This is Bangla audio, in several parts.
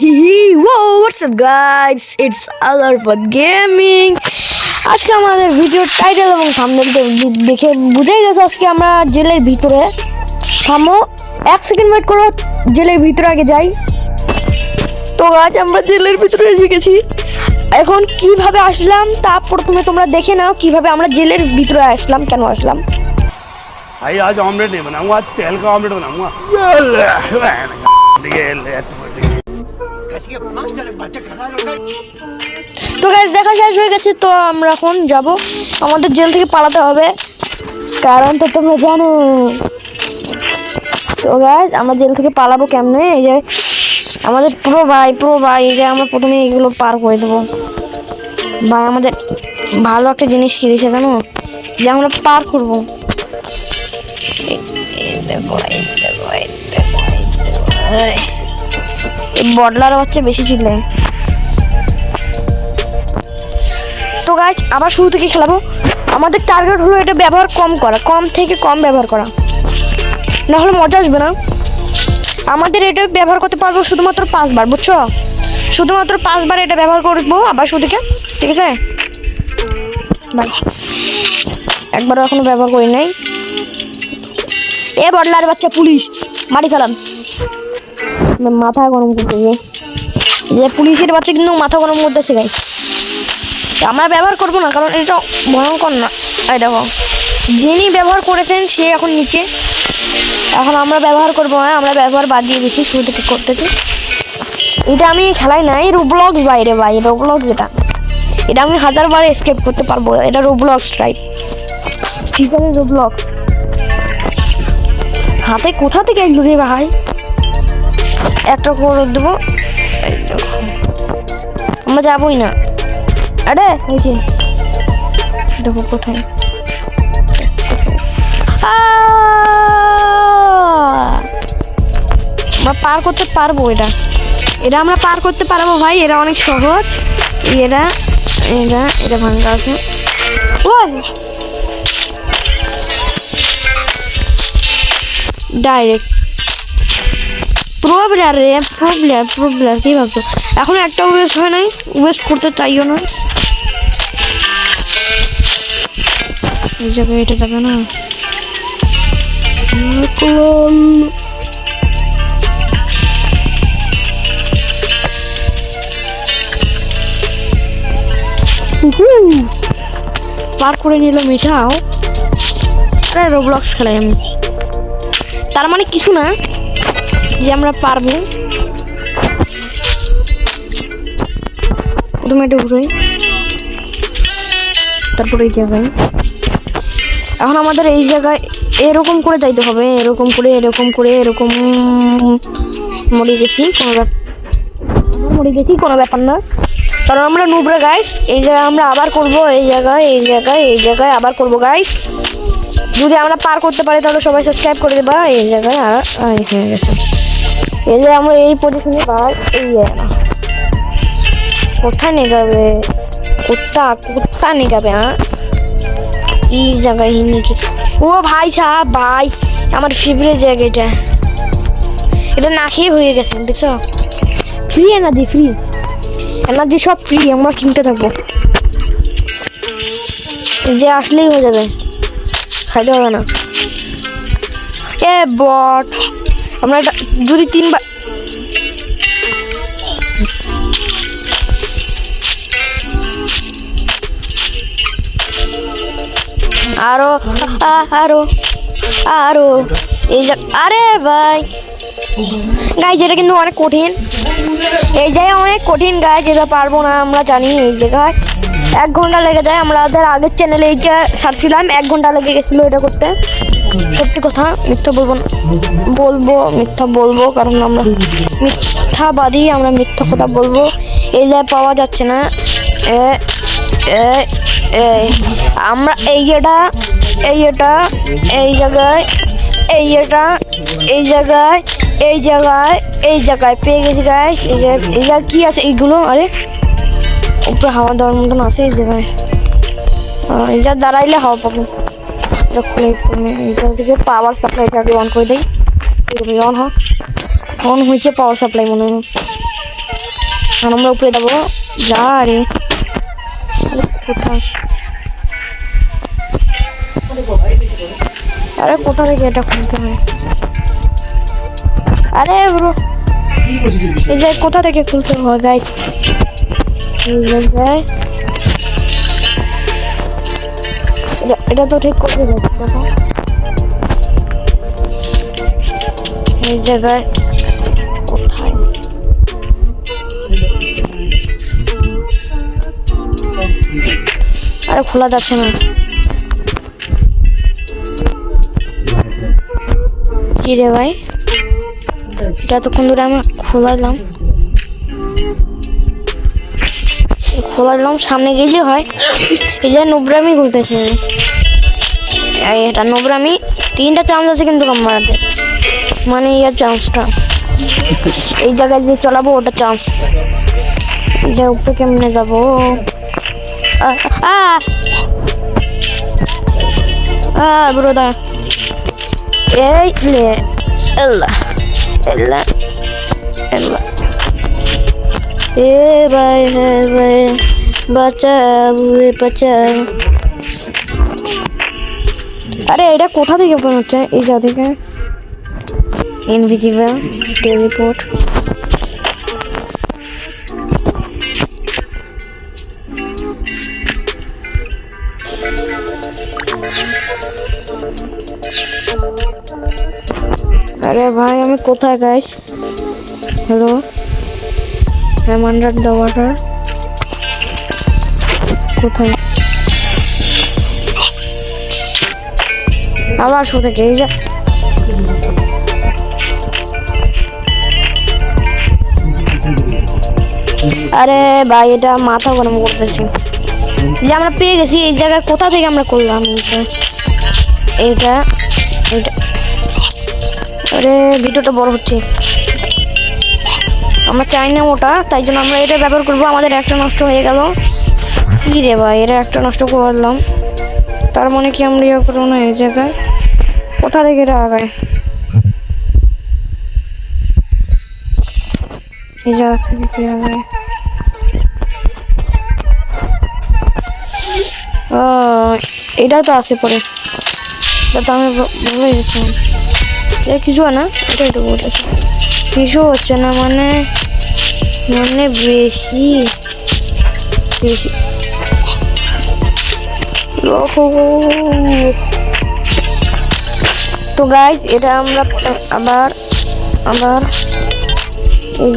He he oh what's up guys it's আলার ফর গেমিং আজকে আমাদের ভিডিও টাইটেল এবং থাম্বনেল দেখে বুঝেই গেছে আজকে আমরা জেলের ভিতরে থামো এক সেকেন্ড ওয়েট করো জেলের ভিতরে আগে যাই তো আজ আমরা জেলের ভিতরে এসে গেছি এখন কিভাবে আসলাম তা প্রথমে তোমরা দেখে নাও কিভাবে আমরা জেলের ভিতরে আসলাম কেন আসলাম भाई आज ऑमलेट नहीं बनाऊंगा आज तेल का ऑमलेट बनाऊंगा ये ले, ये ले, তো গাইজ দেখা শেষ হয়ে গেছে, তো আমরা এখন যাব। আমাদের জেল থেকে পালাতে হবে। কারণ তো তোমরা জানো। তো গাইজ আমরা জেল থেকে পালাবো কেমনে? এই যে আমাদের পুরো ভাই পুরো ভাই, এই যে আমরা প্রথমে এগুলো পার করে দেবো। ভাই, আমাদের ভালো একটা জিনিস কি দিয়েছে জানো? যে আমরা পার করব। বডলার হচ্ছে বেশি ছিল তো গাছ আবার শুরু থেকে খেলাবো। আমাদের টার্গেট হলো এটা ব্যবহার কম করা, কম থেকে কম ব্যবহার করা। না হলে মজা আসবে না। আমাদের এটা ব্যবহার করতে পারব শুধুমাত্র পাঁচবার, বুঝছ? শুধুমাত্র পাঁচবার এটা ব্যবহার করব আবার শুরু থেকে, ঠিক আছে? বাই একবারও এখনও ব্যবহার করি নাই। এ বডলার বাচ্চা পুলিশ, মারি ফেলাম। মাথা গরম করতে যে পুলিশের বাচ্চা কিন্তু মাথা গরম করতে শেখাইছে আমরা ব্যবহার করব না, কারণ এটা ভয়ঙ্কর না। এই দেখো, যিনি ব্যবহার করেছেন, সে এখন নিচে। এখন আমরা ব্যবহার করব না আমরা ব্যবহার বাদ দিয়ে দিছি, শুরু থেকে করতেছি। এটা আমি খেলাই নাই রোবলক্স বাইরে, ভাই রোবলক্স এটা এটা আমি হাজারবার এসকেপ করতে পারব, এটা রোবলক্স ট্রাইব ঠিক আছে রোবলক্স হাতে কোথা থেকে রে ভাই? একটা করে দেবো। আমরা যাবোই না। আরে ওই দেখো কোথায়! আমরা পার করতে পারব এটা। এটা আমরা পার করতে পারব ভাই এটা অনেক সহজ। এরা এরা এটা ভাঙ্গা আছে। ওই! ডাইরেক্ট। প্রো প্লেয়ার রে প্রো প্লেয়ার প্রো প্লেয়ার কি ভাবছ? এখন একটা ওয়েস্ট হয় নাই ওয়েস্ট করতে চাইও না। এই জায়গায় এটা যাবে না। পার করে নিলাম এটাও। আরে রোবলক্স খেলাই আমি। তার মানে কিছু না। যে আমরা পারব। প্রথমে এটা ঘুরে। তারপরে এই জায়গায়। এখন আমাদের এই জায়গায় এরকম করে যাইতে হবে, এরকম করে এরকম করে, এরকম মরে গেছি, কোনো ব্যাপার মরে গেছি, কোনো ব্যাপার না। কারণ আমরা নুবরা গাইস এই জায়গায় আমরা আবার করব, এই জায়গায় এই জায়গায় এই জায়গায় আবার করব গাইস যদি আমরা পার করতে পারি, তাহলে সবাই সাবস্ক্রাইব করে দেবা, এই জায়গায় আর হয়ে গেছে। যে আমরা এই পজিশনে বার এই জায়গা কোথায় কুত্তা কুত্তা নিয়ে যাবে হ্যাঁ এই জায়গায় নিয়ে ও ভাই সাহ ভাই আমার ফেভারিট জায়গা এটা। এটা না খেয়ে হয়ে গেছে দেখছ? ফ্রি এনার্জি ফ্রি এনার্জি সব ফ্রি আমরা কিনতে থাকব। যে আসলেই হয়ে যাবে খাইতে হবে না। এ বট। আমরা এটা যদি তিনবার আরও আরও আরও, এই যা আরে ভাই। গাই যেটা কিন্তু অনেক কঠিন। এই জায়গায় অনেক কঠিন গায়ে যেটা পারব না আমরা জানি এই জায়গায়। এক ঘণ্টা লেগে যায়, আমরা আগের চ্যানেলে এই এইটা ছাড়ছিলাম এক ঘণ্টা লেগে গেছিল এটা করতে। সত্যি কথা মিথ্যা বলব বলব, মিথ্যা বলব, কারণ আমরা মিথ্যা মিথ্যাবাদী, আমরা মিথ্যা কথা বলব। এই জায়গায় পাওয়া যাচ্ছে না, এ আমরা এই এটা এই এটা, এই জায়গায়, এই এটা, এই জায়গায় এই জায়গায় এই জায়গায়। পেয়ে গেছি গাইস এই জায়গায় কি আছে এইগুলো? আরে, উপরে হাওয়া দেওয়ার মতন আছে এই জায়গায়। এই জায়গায় দাঁড়াইলে হাওয়া পাবো। এটা খুলে খুলে থেকে পাওয়ার সাপ্লাইটাকে অন করে দিই। অন হ অন হয়েছে পাওয়ার সাপ্লাই মনে হয়। আর আমরা উপরে যাব। যা রে। কোথায়? আরে কোথা থেকে এটা খুলতে হয়? আরে ব্রো এই যে কোথা থেকে খুলতে হয়? গাইস এই এটা- এটা তো ঠিক করে দেখো। এই জায়গায় কোথায়? আরে খোলা যাচ্ছে না। কি রে ভাই? এটা তখন ধরে আমি খোলালাম খোলালাম সামনে গেলে হয়। যে নোবরামি ঘুরতেছে। এটা নোবরামি, তিনটা চান্স আছে কিন্তু মারাতে মানে ইয়ার চান্সটা এই জায়গায় যে চলাবো, ওটা চান্স যে উপরে কেমনে যাব? ব্রোদা এই লে এল্লা এল্লা এ ভাই হে ভাই বাঁচাও বাঁচাও। আরে এটা কোথা থেকে হচ্ছে? এই যা থেকে ইনভিজিবল টেলিপোর্ট আরে ভাই আমি কোথায় গাইস হ্যালো The water. কোথায়? আবার শো থেকে এই যে আরে ভাই, এটা মাথা গরম করতেছি। যে আমরা পেয়ে গেছি, এই জায়গায় কোথা থেকে আমরা করলাম এইটা এইটা। আরে, ভিডিওটা বড় হচ্ছে। আমরা চাই না ওটা, তাই জন্য আমরা এটা ব্যবহার করব। আমাদের একটা নষ্ট হয়ে গেল। কি রে ভাই এটা একটা নষ্ট করলাম তার মানে কি আমরা ইয়ে করব না এই জায়গায়? কোথা থেকে এটা আগায়? এটা তো আছে পরে। এটা তো আমি কিছু না? এটাই তো বলতেছি। কিছু হচ্ছে না মানে মানে বেশি বেশি। তো গাইজ এটা আমরা আবার আবার এই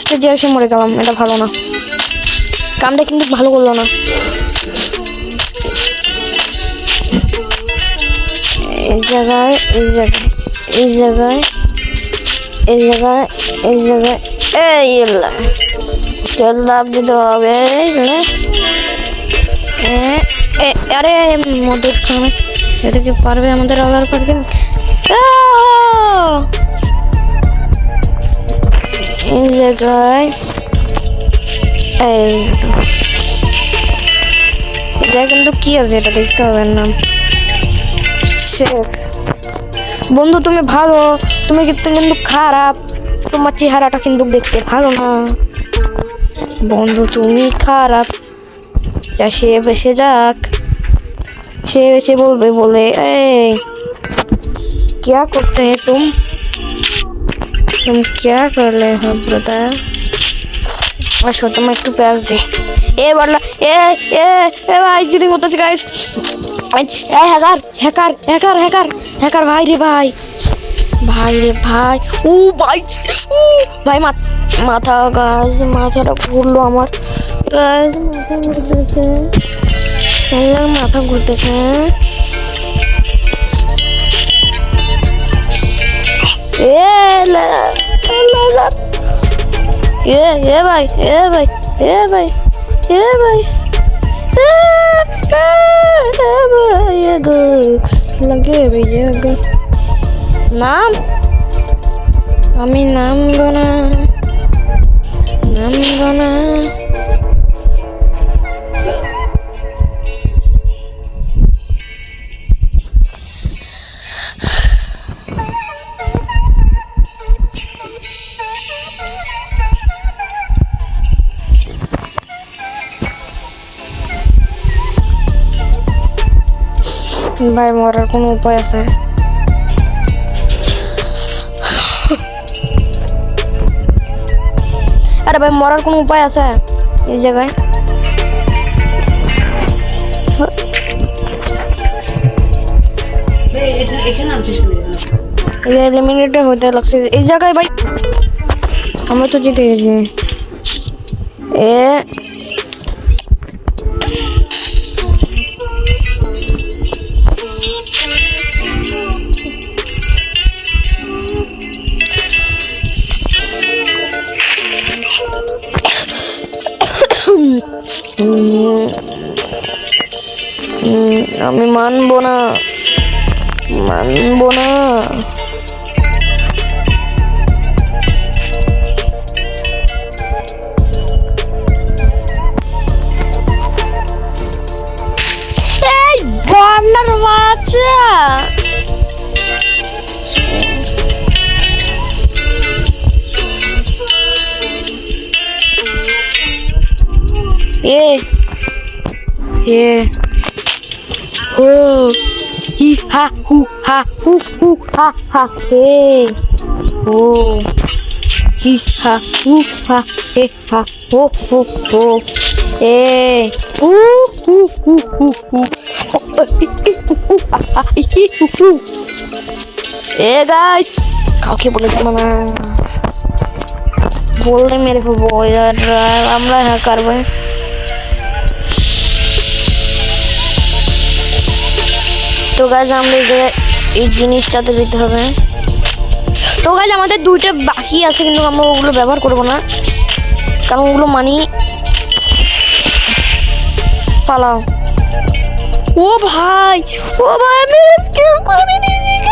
স্টেজে এসে মরে গেলাম, এটা ভালো না। কামটা কিন্তু ভালো করল না। এই জায়গায় এই জায়গায়। এই জায়গায় এই জায়গায় এই জায়গায়, এই তেল লাভ দিতে হবে আরে, মদের খানে এটা কি পারবে আমাদের কার্ড কেন এই জায়গায়, এই এটা কিন্তু কি আছে? এটা দেখতে হবে না। শেখ বন্ধু তুমি ভালো তুমি কিন্তু কিন্তু খারাপ তোমার চেহারাটা কিন্তু দেখতে ভালো না বন্ধু তুমি খারাপ তা সে বেসে যাক সে এসে বলবে বলে এই क्या करते हैं तुम तुम क्या कर रहे हो ब्रदर আসো তোমার একটু প্যাস দে এ বললা এ এ এ ভাই চিনি করতেছে গাইস এই hacker hacker hacker hacker Hacker ভাই রে ভাই। ভাই রে ভাই। ও ভাই ও ভাই মাথা গাছ মাথাটা ঘুরলো আমার। গাছ মাথা ঘুরতেছে মাথা ঘুরতেছে। এ এ ভাই এ ভাই এ ভাই এ ভাই এ, এ, এ ভাই এ গো। লাগে ভাইয়া গো নাম? আমি নামবো না নামবো না। ভাই, মরার কোনো উপায় আছে? আরে ভাই, মরার কোনো উপায় আছে এই জায়গায়? এলিমিনেটর হতে লাগছে। এই জায়গায় ভাই, আমরা তো জিতে গেছি। এ আমি মানবো না। মানবো না। বন্যার বাচ্চা এ এ। ও হি হা হু হা হু হু হা হা হে ও হি হা হু হা হে হা হো হো হো এ উ হু হু হু হু এ গাইস কাউকে বলে দিল না। বললে মেরে ফেলব এরা আমরা হ্যাকার ভাই। তো গাছ আমরা এই জিনিসটা জিনিসটাতে যেতে হবে। তো গাছ আমাদের দুইটা বাকি আছে, কিন্তু আমরা ওগুলো ব্যবহার করব না। কারণ ওগুলো মানি পালাও। ও ভাই ও ভাই, আমি স্কিল করে দিয়েছি।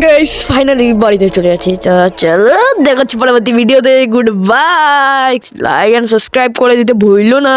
গাইস ফাইনালি বাড়িতে চলে যাচ্ছি। তো চলো, দেখাচ্ছি পরবর্তী ভিডিওতে good bye like and subscribe করে দিতে ভুললো না।